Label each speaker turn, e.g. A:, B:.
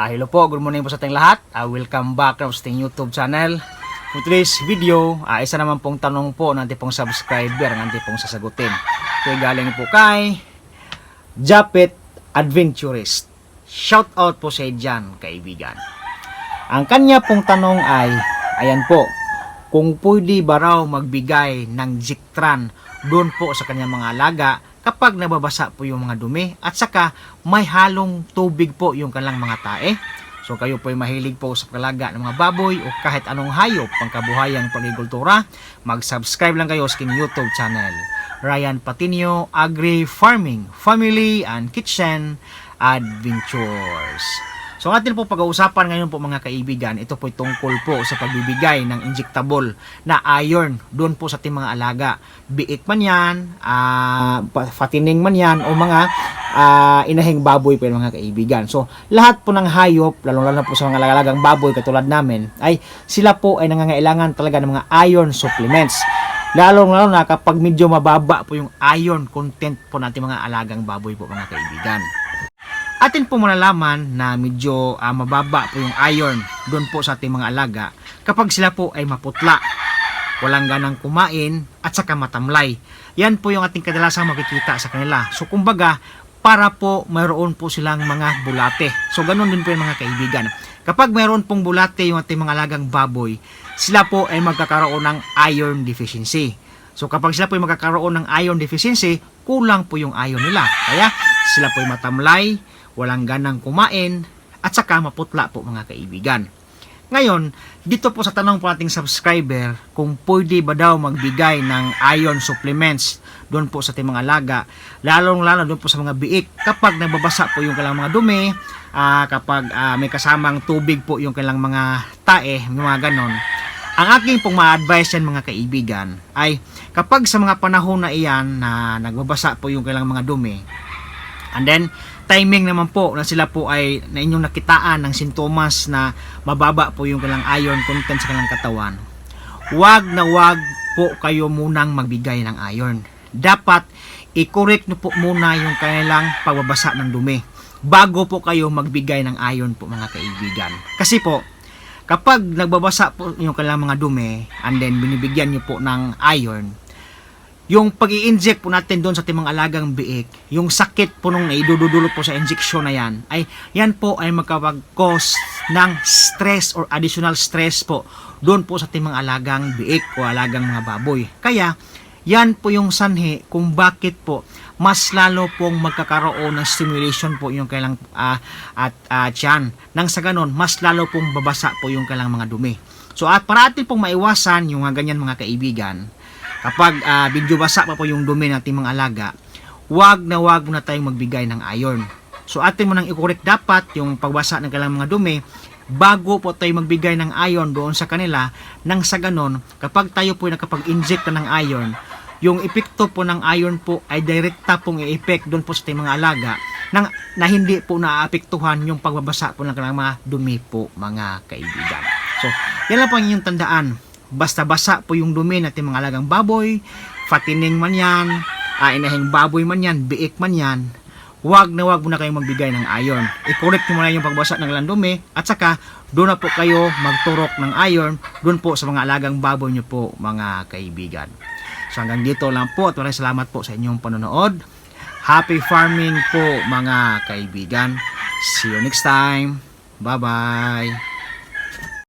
A: Ah, hello po, good morning po sa ating lahat. Ah, welcome back sa ating YouTube channel. For today's video, ah, isa naman pong tanong po ng ating pong subscriber ng ating pong sasagutin. Ay galing po kay Japet Adventurist. Shout out po sa dyan, kaibigan. Ang kanya pong tanong ay, ayan po, kung pwede ba raw magbigay ng Zictran doon po sa kanyang mga alaga kapag nababasa po yung mga dumi at saka may halong tubig po yung kanilang mga tae. So kayo po ay mahilig po sa pagkalaga ng mga baboy o kahit anong hayop pangkabuhayang pagigultura, mag-subscribe lang kayo sa aking YouTube channel. Ryan Patinio Agri Farming, Family and Kitchen Adventures. So ang atin po pag-uusapan ngayon po mga kaibigan, ito po tungkol po sa pagbibigay ng injectable na iron doon po sa ating mga alaga. Biik man yan, ah, pa- fatining man yan, o mga ah, inahing baboy po mga kaibigan. So lahat po ng hayop, lalong-lalo na po sa mga alalagang baboy katulad namin, ay sila po ay nangangailangan talaga ng mga iron supplements. Lalong-lalo na kapag medyo mababa po yung iron content po natin mga alagang baboy po mga kaibigan atin po malalaman na medyo ah, mababa po yung iron doon po sa ating mga alaga kapag sila po ay maputla, walang ganang kumain at saka matamlay. Yan po yung ating kadalasang makikita sa kanila. So kumbaga, para po mayroon po silang mga bulate. So ganun din po yung mga kaibigan. Kapag mayroon pong bulate yung ating mga alagang baboy, sila po ay magkakaroon ng iron deficiency. So kapag sila po ay magkakaroon ng iron deficiency, kulang po yung iron nila. Kaya sila po ay matamlay, walang ganang kumain, at saka maputla po mga kaibigan. Ngayon, dito po sa tanong po nating subscriber, kung pwede ba daw magbigay ng iron supplements doon po sa ating mga alaga, lalong-lalo doon po sa mga biik, kapag nababasa po yung kailang mga dumi, ah, kapag ah, may kasamang tubig po yung kailang mga tae, mga ganon, ang aking pong ma-advise yan mga kaibigan ay kapag sa mga panahon na iyan na nagbabasa po yung kailang mga dumi, And then, timing naman po na sila po ay na inyong nakitaan ng sintomas na mababa po yung kailang iron content sa kanilang katawan. Huwag na huwag po kayo munang magbigay ng iron. Dapat i-correct nyo po muna yung kanilang pagbabasa ng dumi bago po kayo magbigay ng iron po mga kaibigan. Kasi po, kapag nagbabasa po yung kanilang mga dumi and then binibigyan nyo po ng iron, yung pag inject po natin doon sa mga alagang biik, yung sakit po nung naidududulot po sa injection na yan, ay yan po ay magkapag-cause ng stress or additional stress po doon po sa mga alagang biik o alagang mga baboy. Kaya, yan po yung sanhi kung bakit po mas lalo pong magkakaroon ng stimulation po yung kailang ah, at ah, tiyan. Nang sa ganon, mas lalo pong babasa po yung kailang mga dumi. So at para atin pong maiwasan yung mga ganyan mga kaibigan, kapag ah, medyo basa pa po yung dumi ng ating mga alaga, wag na wag muna tayong magbigay ng iron. So atin mo nang i-correct dapat yung pagbasa ng kanilang mga dumi bago po tayo magbigay ng iron doon sa kanila nang sa ganon kapag tayo po nakapag-inject na ng iron yung epekto po ng iron po ay direkta pong i-effect doon po sa ating mga alaga nang, na hindi po naaapektuhan yung pagbabasa po ng kanilang mga dumi po mga kaibigan. So, yan lang po ang inyong tandaan. Basta basa po yung dumi natin mga alagang baboy, fatining man yan, inahing baboy man yan, biik man yan, wag na wag muna kayong magbigay ng iron. I-correct nyo muna yung pagbasa ng kanilang dumi at saka doon na po kayo magturok ng iron doon po sa mga alagang baboy nyo po mga kaibigan. So hanggang dito lang po at maraming salamat po sa inyong panonood. Happy farming po mga kaibigan. See you next time. Bye-bye.